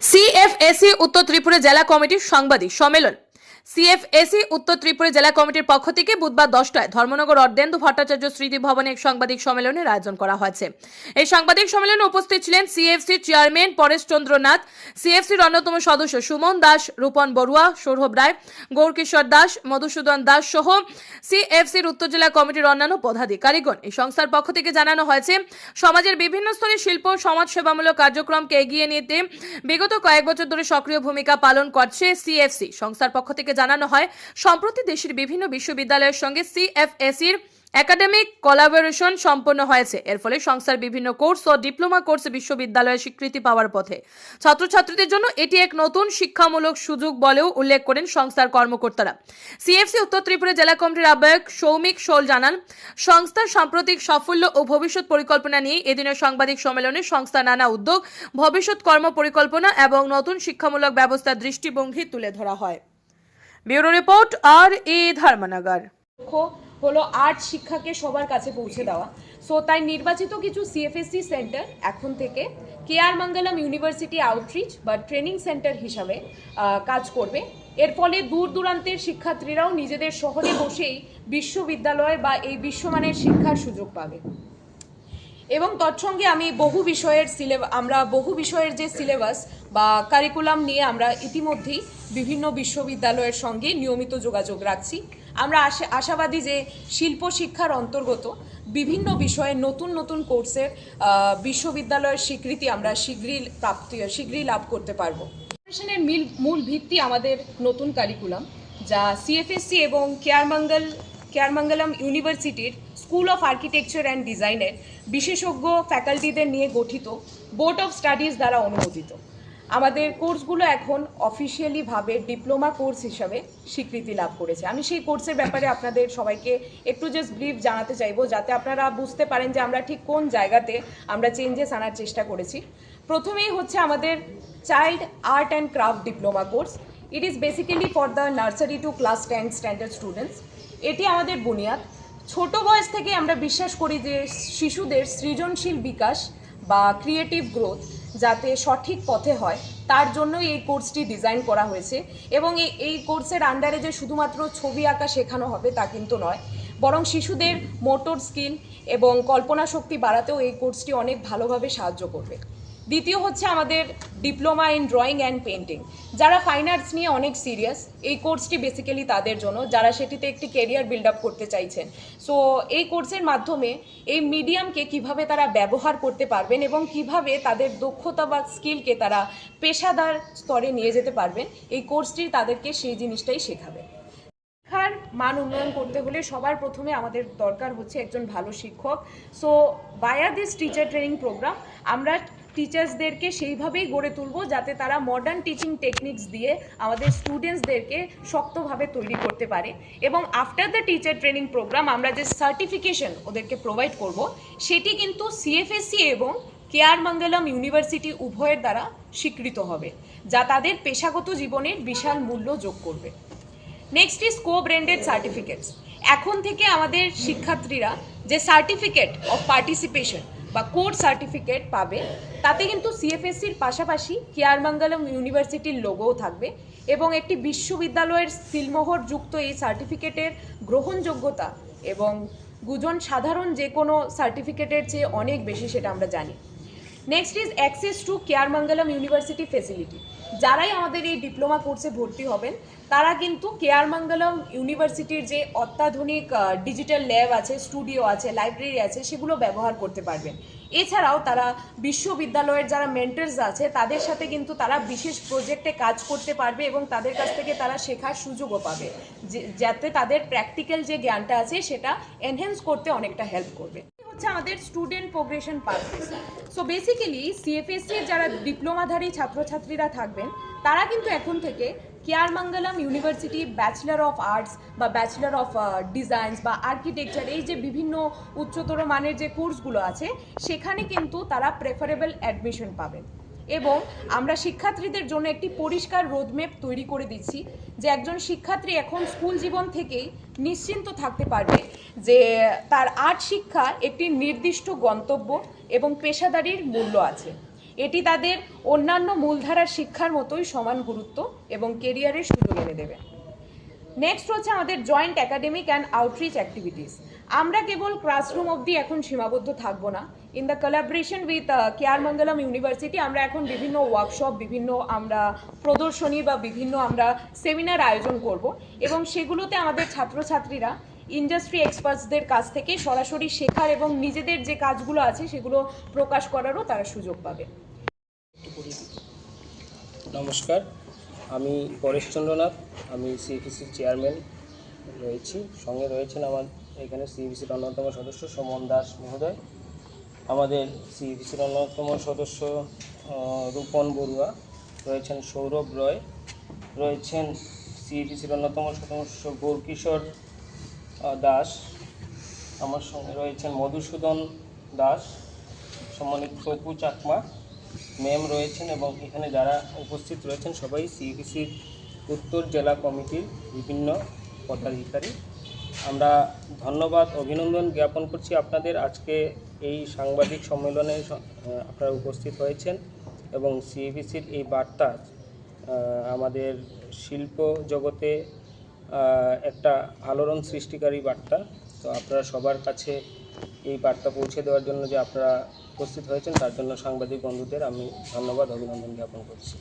CFAC উত্তর ত্রিপুরা জেলা কমিটির সাংবাদিক সম্মেলন। সিএফএসি উত্তর ত্রিপুরা জেলা কমিটির পক্ষ থেকে বুধবার দশটায় ধর্মনগর অর্ধেন্দু ভট্টাচার্য স্মৃতি ভবনে এক সাংবাদিক সম্মেলনের আয়োজন করা হয়েছে। এই সাংবাদিক সম্মেলনে উপস্থিত ছিলেন সিএফসি চেয়ারম্যান পরেশ চন্দ্রনাথ, সিএফসির অন্যতম সদস্য সুমন দাস, রূপন বড়ুয়া, সৌরভ রায়, গৌরকিশোর দাস, মধুসূদন দাস সহ সিএফসির উত্তর জেলা কমিটির অন্যান্য পদাধিকারীগণ। এই সংস্থার পক্ষ থেকে জানানো হয়েছে, সমাজের বিভিন্ন স্তরে শিল্প, সমাজসেবামূলক কার্যক্রমকে এগিয়ে নিতে বিগত কয়েক বছর ধরে সক্রিয় ভূমিকা পালন করছে সিএফসি। সংস্থার পক্ষ থেকে জানানো হয়। সম্প্রতি দেশের বিভিন্ন বিশ্ববিদ্যালয়ের সঙ্গে সিএফএসির একাডেমিক কোলাবোরেশন সম্পন্ন হয়েছে। এর ফলে সংস্থার বিভিন্ন কোর্স ও ডিপ্লোমা কোর্স বিশ্ববিদ্যালয়ে স্বীকৃতি পাওয়ার পথে। ছাত্রছাত্রীদের জন্য এটি এক নতুন শিক্ষামূলক সুযোগ বলেও উল্লেখ করেন সংস্থার কর্মকর্তারা। সিএফসি উত্তর ত্রিপুরা জেলা কমিটির আহ্বায়ক সৌমিক শোল জানান, সংস্থার সাম্প্রতিক সাফল্য ও ভবিষ্যৎ পরিকল্পনা নিয়ে এদিনের সাংবাদিক সম্মেলনে সংস্থার নানা উদ্যোগ, ভবিষ্যৎ কর্ম পরিকল্পনা এবং নতুন শিক্ষামূলক ব্যবস্থার দৃষ্টিভঙ্গি তুলে ধরা হয়। ব্যুরো রিপোর্ট আর এ ধর্মনগর। হলো আর্ট শিক্ষাকে সবার কাছে পৌঁছে দেওয়া। সো তাই নির্বাচিত কিছু সিএফএসসি সেন্টার এখন থেকে K R Mangalam university outreach বা ট্রেনিং সেন্টার হিসাবে কাজ করবে। এর ফলে দূর দূরান্তের শিক্ষার্থীরাও নিজেদের শহরে বসেই বিশ্ববিদ্যালয় বা এই বিশ্বমানের শিক্ষার সুযোগ পাবে। এবং তৎসঙ্গে আমি বহু বিষয়ের সিলেবাস আমরা বহু বিষয়ের যে সিলেবাস বা কারিকুলাম নিয়ে আমরা ইতিমধ্যেই বিভিন্ন বিশ্ববিদ্যালয়ের সঙ্গে নিয়মিত যোগাযোগ রাখছি। আমরা আশা আশাবাদী যে শিল্প শিক্ষার অন্তর্গত বিভিন্ন বিষয়ে নতুন নতুন কোর্সের বিশ্ববিদ্যালয়ের স্বীকৃতি আমরা শীঘ্রই প্রাপ্তি শীঘ্রই লাভ করতে পারব। মিল মূল ভিত্তি আমাদের নতুন কারিকুলাম যা সিএফএসসি এবং কেয়ারমঙ্গল কেয়ারমঙ্গলম ইউনিভার্সিটির স্কুল অফ আর্কিটেকচার অ্যান্ড ডিজাইনের বিশেষজ্ঞ ফ্যাকাল্টিদের নিয়ে গঠিত বোর্ড অফ স্টাডিজ দ্বারা অনুমোদিত। আমাদের কোর্সগুলো এখন অফিসিয়ালি ভাবে ডিপ্লোমা কোর্স হিসাবে স্বীকৃতি লাভ করেছে। আমি সেই কোর্সের ব্যাপারে আপনাদের সবাইকে একটু জাস্ট ব্রিফ জানাতে চাইব, যাতে আপনারা বুঝতে পারেন যে আমরা ঠিক কোন জায়গাতে আমরা চেঞ্জেস আনার চেষ্টা করেছি। প্রথমেই হচ্ছে আমাদের child art and craft diploma course it is basically for the nursery to class ten standard students এটি আমাদের বুনিয়াদ। ছোট বয়স থেকে আমরা বিশ্বাস করি যে শিশুদের সৃজনশীল বিকাশ বা ক্রিয়েটিভ গ্রোথ যাতে সঠিক পথে হয়, তার জন্যই এই কোর্সটি ডিজাইন করা হয়েছে এবং এই এই কোর্সের আন্ডারে যে শুধুমাত্র ছবি আঁকা শেখানো হবে তা কিন্তু নয়, বরং শিশুদের মোটর স্কিল এবং কল্পনা শক্তি বাড়াতেও এই কোর্সটি অনেক ভালোভাবে সাহায্য করবে। দ্বিতীয় হচ্ছে আমাদের diploma in drawing and painting যারা ফাইন আর্টস নিয়ে অনেক সিরিয়াস এই কোর্সটি বেসিক্যালি তাদের জন্য, যারা সেটিতে একটি কেরিয়ার বিল্ড আপ করতে চাইছেন। সো এই কোর্সের মাধ্যমে এই মিডিয়ামকে কীভাবে তারা ব্যবহার করতে পারবেন এবং কীভাবে তাদের দক্ষতা বা স্কিলকে তারা পেশাদার স্তরে নিয়ে যেতে পারবেন, এই কোর্সটি তাদেরকে সেই জিনিসটাই শেখাবে। শিক্ষার মান উন্নয়ন করতে হলে সবার প্রথমে আমাদের দরকার হচ্ছে একজন ভালো শিক্ষক। সো বায়া দিস টিচার ট্রেনিং প্রোগ্রাম আমরা টিচার্সদেরকে সেইভাবেই গড়ে তুলব যাতে তারা মডার্ন টিচিং টেকনিক্স দিয়ে আমাদের স্টুডেন্টসদেরকে শক্তভাবে তৈরি করতে পারে। এবং after the teacher training program আমরা যে সার্টিফিকেশন ওদেরকে প্রোভাইড করব, সেটি কিন্তু সিএফএসসি এবং কেয়ার মঙ্গলম ইউনিভার্সিটি উভয়ের দ্বারা স্বীকৃত হবে, যা তাদের পেশাগত জীবনের বিশাল মূল্য যোগ করবে। Next is co branded certificates এখন থেকে আমাদের শিক্ষার্থীরা যে সার্টিফিকেট অফ পার্টিসিপেশন বা কোর্স সার্টিফিকেট পাবে, তাতে কিন্তু সিএফএসসির পাশাপাশি কেয়ারমঙ্গলম ইউনিভার্সিটির লোগোও থাকবে এবং একটি বিশ্ববিদ্যালয়ের সিলমোহর যুক্ত এই সার্টিফিকেটের গ্রহণযোগ্যতা এবং গুজন সাধারণ যে কোনো সার্টিফিকেটের চেয়ে অনেক বেশি সেটা আমরা জানি। Next is access to Keyarmangalam university facility যারাই আমাদের এই ডিপ্লোমা কোর্সে ভর্তি হবেন, তারা কিন্তু কেয়ারমঙ্গলম ইউনিভার্সিটির যে অত্যাধুনিক ডিজিটাল ল্যাব আছে স্টুডিও আছে লাইব্রেরি আছে, সেগুলো ব্যবহার করতে পারবেন। এছাড়াও তারা বিশ্ববিদ্যালয়ের যারা মেন্টার্স আছে, তাদের সাথে কিন্তু তারা বিশেষ প্রজেক্টে কাজ করতে পারবে এবং তাদের কাছ থেকে তারা শেখার সুযোগও পাবে। যাতে তাদের প্র্যাকটিক্যাল যে জ্ঞানটা আছে, সেটা এনহেন্স করতে অনেকটা হেল্প করবে। হচ্ছে আমাদের স্টুডেন্ট প্রোগ্রেশন পারফেস সো বেসিক্যালি সিএফএসসি যারা ডিপ্লোমাধারী ছাত্রছাত্রীরা থাকবেন, তারা কিন্তু এখন থেকে Keyarmangalam university bachelor of arts বা ব্যাচেলার অফ ডিজাইন্স বা আর্কিটেকচার এই যে বিভিন্ন উচ্চতর মানের যে কোর্সগুলো আছে, সেখানে কিন্তু তারা প্রেফারেবল অ্যাডমিশন পাবেন। এবং আমরা শিক্ষার্থীদের জন্য একটি পরিষ্কার রোডম্যাপ তৈরি করে দিচ্ছি যে একজন শিক্ষার্থী এখন স্কুল জীবন থেকেই নিশ্চিন্ত থাকতে পারবে যে তার আর্ট শিক্ষা একটি নির্দিষ্ট গন্তব্য এবং পেশাদারির মূল্য আছে। এটি তাদের অন্যান্য মূলধারার শিক্ষার মতোই সমান গুরুত্ব এবং কেরিয়ারের সুযোগ এনে দেবে। নেক্সট হচ্ছে আমাদের joint academic and outreach activities আমরা কেবল ক্লাসরুম অবধি এখন সীমাবদ্ধ থাকব না। In the collaboration with KR Mangalam university আমরা এখন বিভিন্ন ওয়ার্কশপ বিভিন্ন আমরা প্রদর্শনী বা বিভিন্ন আমরা সেমিনার আয়োজন করব এবং সেগুলোতে আমাদের ছাত্রছাত্রীরা ইন্ডাস্ট্রি এক্সপার্টসদের কাছ থেকে সরাসরি শেখার এবং নিজেদের যে কাজগুলো আছে সেগুলো প্রকাশ করারও তারা সুযোগ পাবে। নমস্কার, আমি পরেশচন্দ্রনাথ, আমি সিএফিসির চেয়ারম্যান রয়েছি। সঙ্গে রয়েছেন আমার এখানে সিএফিসির অন্যতম সদস্য সমন দাস মহোদয়। আমাদের সিএফিসির অন্যতম সদস্য রূপন বড়ুয়া। রয়েছেন সৌরভ রয়। রয়েছেন সিএফিসির অন্যতম সদস্য গৌরকিশোর দাস। আমার সঙ্গে রয়েছেন মধুসূদন দাস। সম্মানিত তপু চাকমা। ম্যাম রয়েছেন এবং এখানে যারা উপস্থিত রয়েছেন সবাই সিইপিসির উত্তর জেলা কমিটির বিভিন্ন পদাধিকারী। আমরা ধন্যবাদ, অভিনন্দন জ্ঞাপন করছি আপনাদের। আজকে এই সাংবাদিক সম্মেলনে আপনারা উপস্থিত হয়েছেন এবং সিইপিসির এই বার্তা আমাদের শিল্প জগতে একটা আলোড়ন সৃষ্টিকারী বার্তা। তো আপনারা সবার কাছে এই বার্তা পৌঁছে দেওয়ার জন্য যে আপনারা উপস্থিত হয়েছেন, তার জন্য সাংবাদিক বন্ধুদের আমি ধন্যবাদ, অভিনন্দন জ্ঞাপন করছি।